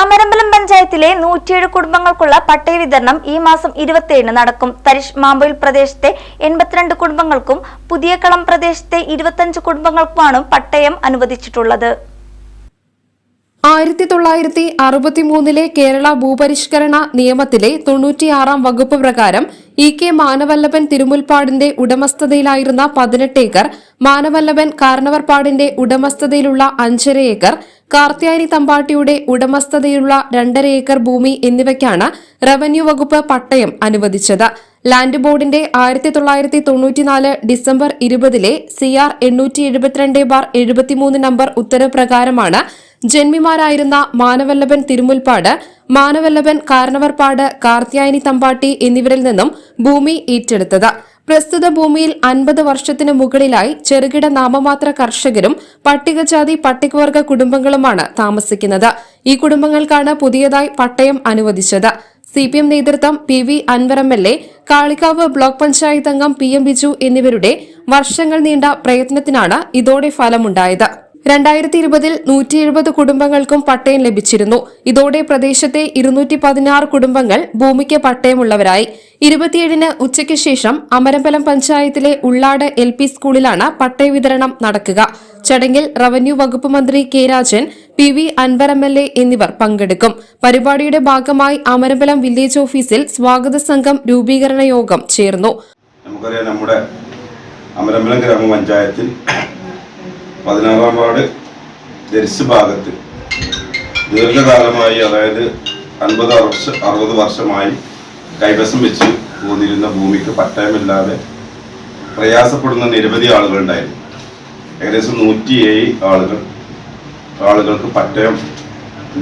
അമരമ്പലം പഞ്ചായത്തിലെ നൂറ്റിയേഴ് കുടുംബങ്ങൾക്കുള്ള പട്ടയ വിതരണം ഈ മാസം ഇരുപത്തിയേഴിന് നടക്കും. തരിഷ് മാമ്പൊയിൽ പ്രദേശത്തെ എൺപത്തിരണ്ട് കുടുംബങ്ങൾക്കും പുതിയകളം പ്രദേശത്തെ ഇരുപത്തഞ്ച് കുടുംബങ്ങൾക്കുമാണ് പട്ടയം അനുവദിച്ചിട്ടുള്ളത്. ആയിരത്തി തൊള്ളായിരത്തി അറുപത്തിമൂന്നിലെ കേരള ഭൂപരിഷ്കരണ നിയമത്തിലെ തൊണ്ണൂറ്റിയാറാം വകുപ്പ് പ്രകാരം ഇ കെ മാനവല്ലഭൻ തിരുമുൽപ്പാടിന്റെ ഉടമസ്ഥതയിലായിരുന്ന പതിനെട്ട് ഏക്കർ മാനവല്ലഭൻ കാരണവർപ്പാടിന്റെ ഉടമസ്ഥതയിലുള്ള അഞ്ചര ഏക്കർ കാർത്യായനി തമ്പാട്ടിയുടെ ഉടമസ്ഥതയിലുള്ള രണ്ടര ഏക്കർ ഭൂമി എന്നിവയ്ക്കാണ് റവന്യൂ വകുപ്പ് പട്ടയം അനുവദിച്ചത്. ലാൻഡ് ബോർഡിന്റെ ആയിരത്തി തൊള്ളായിരത്തി തൊണ്ണൂറ്റിനാല് ഡിസംബർ ഇരുപതിലെ സി ആർ എണ്ണൂറ്റി എഴുപത്തിരണ്ട് ബാർ എഴുപത്തിമൂന്ന് നമ്പർ ഉത്തരവ് പ്രകാരമാണ് ജന്മിമാരായിരുന്ന മാനവല്ലഭൻ തിരുമുൽപ്പാട് മാനവല്ലഭൻ കാരണവർപ്പാട് കാർത്യായനി തമ്പാട്ടി എന്നിവരിൽ നിന്നും ഭൂമി ഏറ്റെടുത്തത്. പ്രസ്തുത ഭൂമിയിൽ അൻപത് വർഷത്തിന് മുകളിലായി ചെറുകിട നാമമാത്ര കർഷകരും പട്ടികജാതി പട്ടികവർഗ കുടുംബങ്ങളുമാണ് താമസിക്കുന്നത്. ഈ കുടുംബങ്ങൾക്കാണ് പുതിയതായി പട്ടയം അനുവദിച്ചത്. സി പി എം നേതൃത്വം P V Anvar M L A Kalikavu block panchayat അംഗം പി എം ബിജു എന്നിവരുടെ വർഷങ്ങൾ നീണ്ട പ്രയത്നത്തിനാണ് ഇതോടെ ഫലമുണ്ടായത്. രണ്ടായിരത്തി ഇരുപതിൽ നൂറ്റി എഴുപത് കുടുംബങ്ങൾക്കും പട്ടയം ലഭിച്ചിരുന്നു. ഇതോടെ പ്രദേശത്തെ ഇരുന്നൂറ്റി പതിനാറ് കുടുംബങ്ങൾ ഭൂമിക്ക് പട്ടയമുള്ളവരായി. ഇരുപത്തിയേഴിന് ഉച്ചയ്ക്ക് ശേഷം അമരമ്പലം പഞ്ചായത്തിലെ ഉള്ളാട് എൽ പി സ്കൂളിലാണ് പട്ടയ വിതരണം നടക്കുക. ചടങ്ങിൽ റവന്യൂ വകുപ്പ് മന്ത്രി K Rajan P V Anvar M L A എന്നിവർ പങ്കെടുക്കും. പരിപാടിയുടെ ഭാഗമായി അമരമ്പലം വില്ലേജ് ഓഫീസിൽ സ്വാഗത സംഘം രൂപീകരണ യോഗം ചേർന്നു. നമുക്കറിയാം നമ്മുടെ അമരമ്പലം ഗ്രാമപഞ്ചായത്തിൽ പതിനാറാം വാർഡ് ദരിസ് ഭാഗത്ത്. ദീർഘകാലമായി അതായത് അൻപത് വർഷ അറുപത് വർഷമായി കൈവശം വെച്ച് പോന്നിരുന്ന ഭൂമിക്ക് പട്ടയമില്ലാതെ പ്രയാസപ്പെടുന്ന നിരവധി ആളുകളുണ്ടായിരുന്നു. ഏകദേശം നൂറ്റിയേഴ് ആളുകൾ ആളുകൾക്ക് പട്ടയം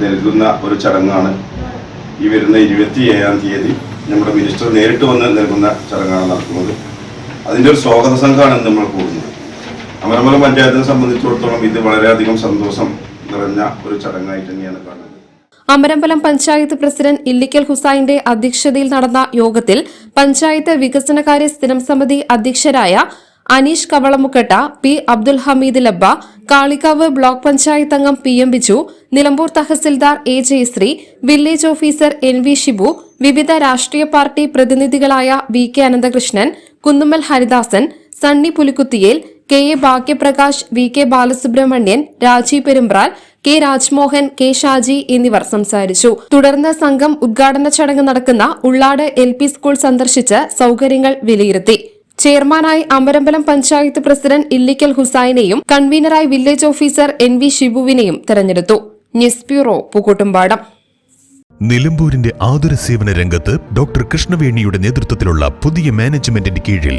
നൽകുന്ന ഒരു ചടങ്ങാണ് ഈ വരുന്ന ഇരുപത്തി ഏഴാം തീയതി നമ്മുടെ മിനിസ്റ്റർ നേരിട്ട് വന്ന് നൽകുന്ന ചടങ്ങാണ് നടക്കുന്നത്. അതിന്റെ ഒരു സ്വാഗത സംഘമാണ് നമ്മൾ കൂടുന്നത് അമരമല പഞ്ചായത്തിനെ സംബന്ധിച്ചിടത്തോളം ഇത് വളരെയധികം സന്തോഷം നിറഞ്ഞ ഒരു ചടങ്ങായിട്ട് തന്നെയാണ് കാണുന്നത്. അമരമ്പലം പഞ്ചായത്ത് പ്രസിഡന്റ് ഇല്ലിക്കൽ ഹുസൈന്റെ അധ്യക്ഷതയിൽ നടന്ന യോഗത്തിൽ പഞ്ചായത്ത് വികസനകാര്യ സ്ഥിരം സമിതി അധ്യക്ഷരായ അനീഷ് കവളമുക്കട്ട പി അബ്ദുൽ ഹമീദ് ലബ്ബ കാളികാവ് ബ്ലോക്ക് പഞ്ചായത്ത് അംഗം P M Biju Nilambur tahsildar A Jayasree village officer N V Shibu വിവിധ രാഷ്ട്രീയ party പ്രതിനിധികളായ V K Ananthakrishnan Kunnummal Haridasan Sunny Pulikkuthiyel K A Bhagyaprakash V K Balasubramanian Raji Perumpral K Rajmohan K Shaji എന്നിവർ സംസാരിച്ചു. തുടർന്ന് സംഘം ഉദ്ഘാടന ചടങ്ങ് നടക്കുന്ന Ullad L P school സന്ദർശിച്ച് സൌകര്യങ്ങൾ വിലയിരുത്തി. ചെയർമാനായി അമരമ്പലം പഞ്ചായത്ത് പ്രസിഡന്റ് ഇല്ലിക്കൽ ഹുസൈനെയും കൺവീനറായി വില്ലേജ് ഓഫീസർ എൻ വി ഷിബുവിനെയും തെരഞ്ഞെടുത്തു. News bureau Pookkottumpadam. നിലമ്പൂരിന്റെ ആതുര സേവന രംഗത്ത് ഡോക്ടർ കൃഷ്ണവേണിയുടെ നേതൃത്വത്തിലുള്ള പുതിയ മാനേജ്മെന്റിന്റെ കീഴിൽ